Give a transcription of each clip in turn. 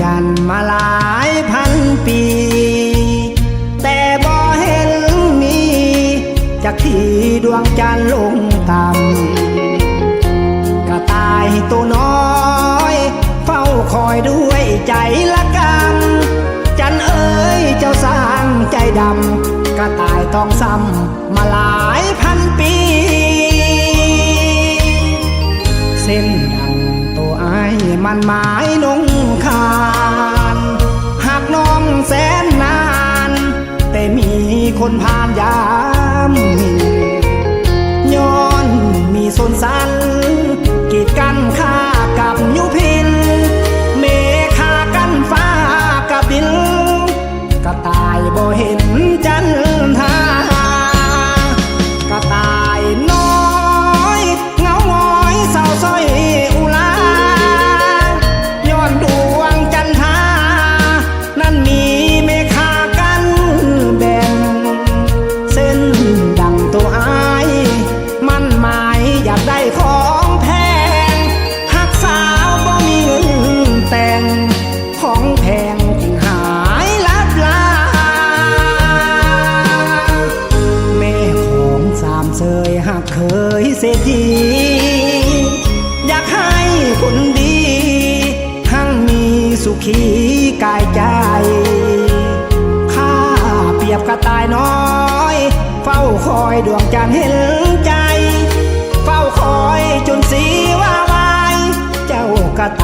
จันทร์มาหลายพันปี แต่บ่เห็นมีจากที่ดวงจันทร์ลงต่ำกระตายตัวน้อย เฝ้าคอยด้วยใจละกำจันเอ๋ยเจ้าสร้างใจดำกระตายต้องซ้ำ มันหมายนงคานหากน้องแสนนาน แต่มีคนผ่านยามมีย้อนมีสนสันกีดกันข้า รษฐีอยากให้คนดี ทั้งมีสุขีกายใจข้าเปรียบกระต่ายน้อย เฝ้าคอยดวงจันทร์เห็นใจ เฝ้าคอยจนสีว่าวาย เจ้ากระต่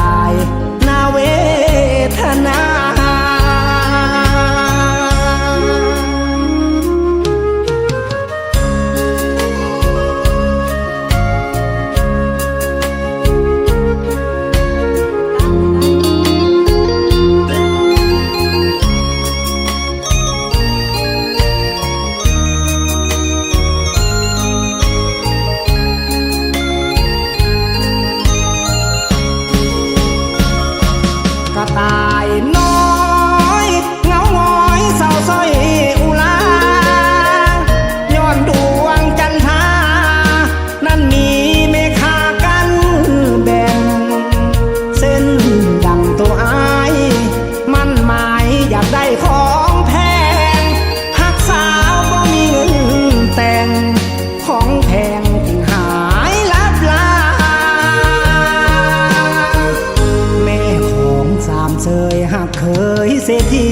าย เคยเศรษฐี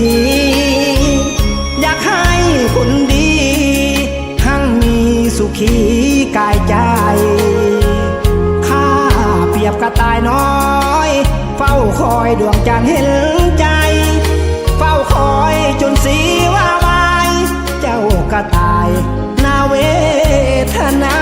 อยากให้คนดี ทั้งมีสุขีกายใจ ข้าเปรียบกระต่ายน้อย เฝ้าคอยดวงจันทร์เห็นใจ เฝ้าคอยจนสีว่าวาย เจ้ากระต่ายนาเวทนา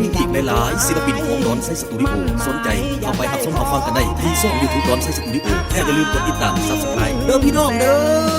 มีอีกหลายๆศิลปินของดอนไซสตูดิโอสนใจเข้าไปรับชมรับฟังกันได้ที่ช่องยูทูบดอนไซสตูดิโอแค่อย่าลืมกดติดตามซับสไครต์เด้อพี่น้องเด้อ